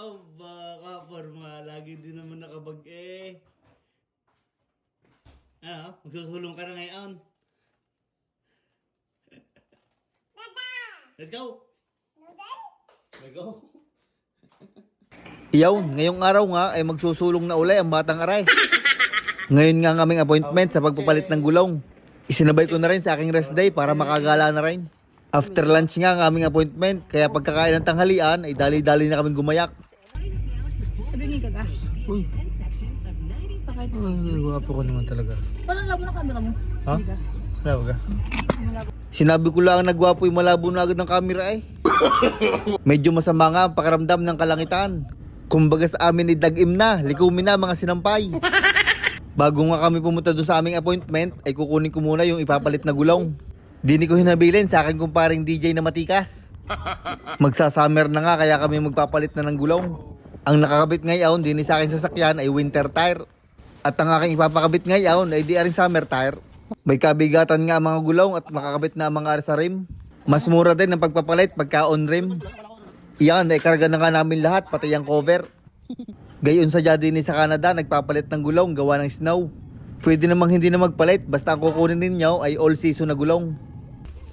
Aba, kaporma. Lagi din naman nakabag eh. Ano? Magsusulong ka na ngayon. Let's go! Let's go! Iyaw, ngayong araw nga ay magsusulong na uli ang batang aray. Ngayon nga ang aming appointment sa pagpapalit ng gulong. Isinabay ko na rin sa aking rest day para makagala na rin. After lunch nga ang aming appointment, kaya pagkakain ng tanghalian ay dali-dali na kaming gumayak. Ringin ka ka. Uy, Bakit? ay, gwapo ko naman talaga. Parang labo na camera mo. Ha? Hindi ka. Malabo? Sinabi ko lang na gwapo yung malabo na agad ng camera eh. Medyo masama nga ang pakiramdam ng kalangitan. Kumbaga sa amin ni Dagim na, likumin na mga sinampay. Bago nga kami pumunta doon sa aming appointment, ay kukunin ko muna yung ipapalit na gulong. Dini ko hinabilin sa akin kumparing DJ na matikas. Magsasummer na nga kaya kami magpapalit na ng gulong. Ang nakakabit ngayon din sa akin sasakyan ay winter tire. At ang aking ipapakabit ngayon ay di aring summer tire. May kabigatan nga mga gulong at makakabit na mga sa rim. Mas mura din ang pagpapalit pagka on rim. Iyan, naikarga na nga namin lahat, pati ang cover. Gayon sa din sa Canada, nagpapalit ng gulong gawa ng snow. Pwede namang hindi na magpalit, basta ang kukunin ninyo ay all season na gulong.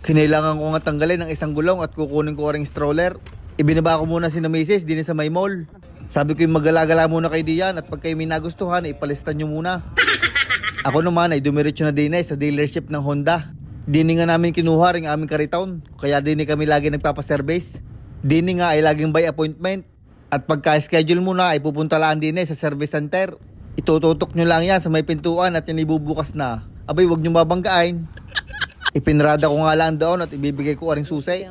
Kinailangan ko nga tanggalin ang isang gulong at kukunin ko ring stroller. Ibinaba ko muna si na Mrs. din sa may mall. Sabi ko yung magalagala muna kay Dian at pag kayo may nagustuhan, ipalistan nyo muna. Ako naman ay dumiretso na din eh sa dealership ng Honda. Dini nga namin kinuha ring aming kariton, kaya dini kami lagi nagpapaservice. Dini nga ay laging by appointment. At pagka-schedule mo na ay pupunta lang din eh sa service center. Itututok nyo lang yan sa may pintuan at yan ibubukas na. Abay, wag nyo mabanggain. Ipinrada ko nga lang doon at ibibigay ko aring susi.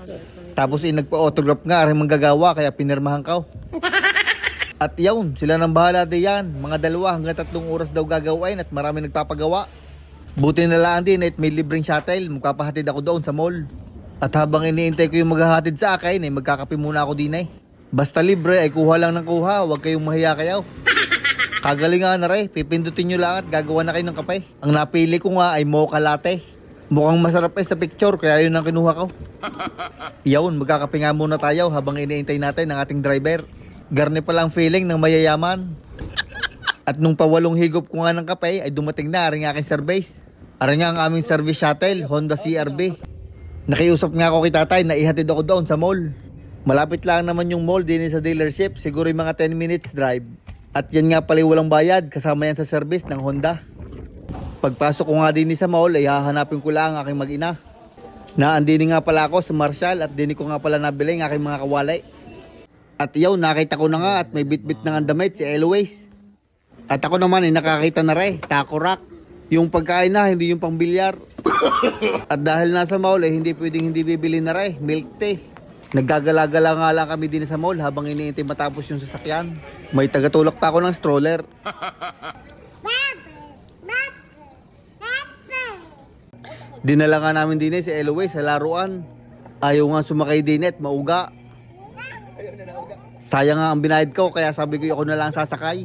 Tapos eh, nagpa-autograph nga aring manggagawa kaya pinirmahan ko. At yun, sila nang bahala diyan. Mga dalawa hanggang tatlong oras daw gagawain at marami nagpapagawa. Buti na lang din at may libreng shuttle. Magpapahatid ako doon sa mall. At habang iniintay ko yung maghahatid sa akin, ay magkakape muna ako din eh. Basta libre ay kuha lang ng kuha, huwag kayong mahiya kayo. Kagalingan na rin, pipindutin nyo lang at gagawa na kayo ng kape. Ang napili ko nga ay mocha latte. Mukhang masarap eh sa picture, kaya yun ang kinuha ko. Yun, magkakape nga muna tayo habang iniintay natin ang ating driver. Garne pa lang feeling ng mayayaman. At nung pawalong higop ko nga ng kape ay dumating na aring aking service. Aring nga ang aming service shuttle, Honda CRB. Nakiusap nga ako kay tatay na ihatid ako doon sa mall. Malapit lang naman yung mall din sa dealership, siguro yung mga 10 minutes drive. At yan nga pala walang bayad, kasama yan sa service ng Honda. Pagpasok ko nga din sa mall ay hahanapin ko lang ang aking mag-ina. Naandini nga pala ako sa Marshall at dini ko nga pala nabili ang aking mga kawalay. At iyaw, nakita ko na nga at may bit-bit ng andamit si Eloise. At ako naman ay nakakita na rin, taco rack. Yung pagkain na, hindi yung pangbilyar. at dahil nasa mall ay hindi pwedeng hindi bibili na rin, milk tea. Naggagala-gala nga lang kami din sa mall habang iniintay matapos yung sasakyan. May tagatulak pa ako ng stroller. Dinala nga namin din si Eloise sa laruan. Ayaw nga sumakay din at mauga. Sayang nga ang binayad ko kaya sabi ko ako na lang sasakay.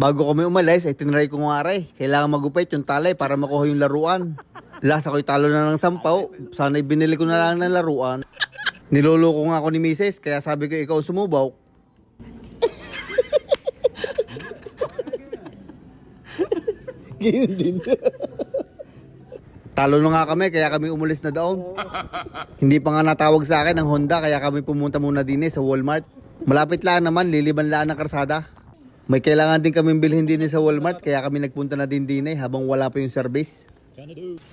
Bago kami umalis ay tinry ko nga rin. Kailangan magupit yung talay para makuha yung laruan. Lasa ko'y talo na ng sampaw. Sana'y binili ko na lang ng laruan. Niloloko nga ako ni Mrs. Kaya sabi ko ikaw sumubaw. Ganyan din. Talo na nga kami kaya kami umulis na doon. Hindi pa nga natawag sa akin ang Honda kaya kami pumunta muna din eh sa Walmart. Malapit lang naman, liliban lang ng karsada. May kailangan din kami bilhin din eh sa Walmart kaya kami nagpunta na din din eh habang wala pa yung service.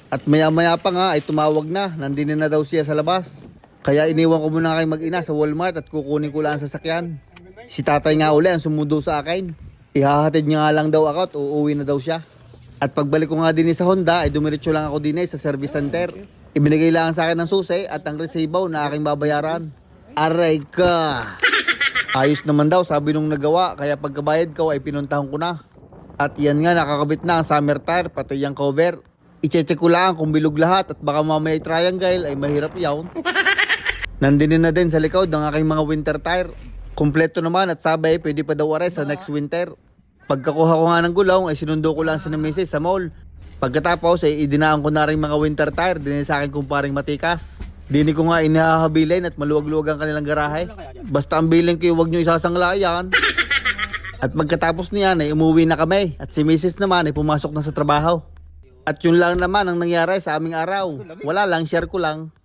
At maya maya pa nga ay tumawag na, nandini na daw siya sa labas. Kaya iniwan ko muna kay mag-ina sa Walmart at kukunin ko lang ang sasakyan. Si tatay nga uli ang sumundo sa akin. Ihahatid niya nga lang daw ako at uuwi na daw siya. At pagbalik ko nga din sa Honda ay dumiretso lang ako din eh sa service center. Ibinigay lang sa akin ng susi at ang resibo na aking babayaran. Aray ka! Ayos naman daw sabi nung nagawa kaya pagkabayad ko ay pinuntahan ko na. At yan nga nakakabit na ang summer tire pati yung cover. I-check ko lang kung bilog lahat at baka mamaya triangle ay mahirap yawn. Nandinin na din sa likod ng aking mga winter tire. Kompleto naman at sabay pwede pa daw aray sa next winter. Pagkakuha ko nga ng gulong ay sinundo ko lang sa misis sa mall. Pagkatapos ay idinaan ko na rin mga winter tire din sa akin kumparing matikas. Dini ko nga inihahabilin at maluwag-luwag ang kanilang garahe. Basta ang billing kayo, huwag nyo isasanglayan. At magkatapos niyan ay umuwi na kami at si Mrs. naman ay pumasok na sa trabaho. At yun lang naman ang nangyari sa aming araw. Wala lang, share ko lang.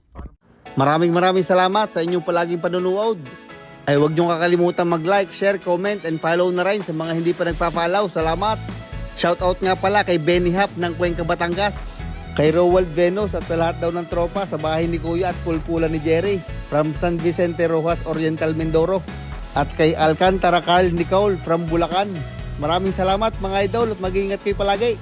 Maraming maraming salamat sa inyong palaging panunood. Ay huwag niyong kakalimutan mag-like, share, comment, and follow na rin sa mga hindi pa nagpa-follow. Salamat! Shoutout nga pala kay Benny Hap ng Cuenca, Batangas. Kay Rowald Venus at sa lahat daw ng tropa sa bahay ni Kuya at pulpula ni Jerry from San Vicente Rojas, Oriental Mindoro. At kay Alcantara Carl Nicole from Bulacan. Maraming salamat mga idol at mag-iingat kayo palagi.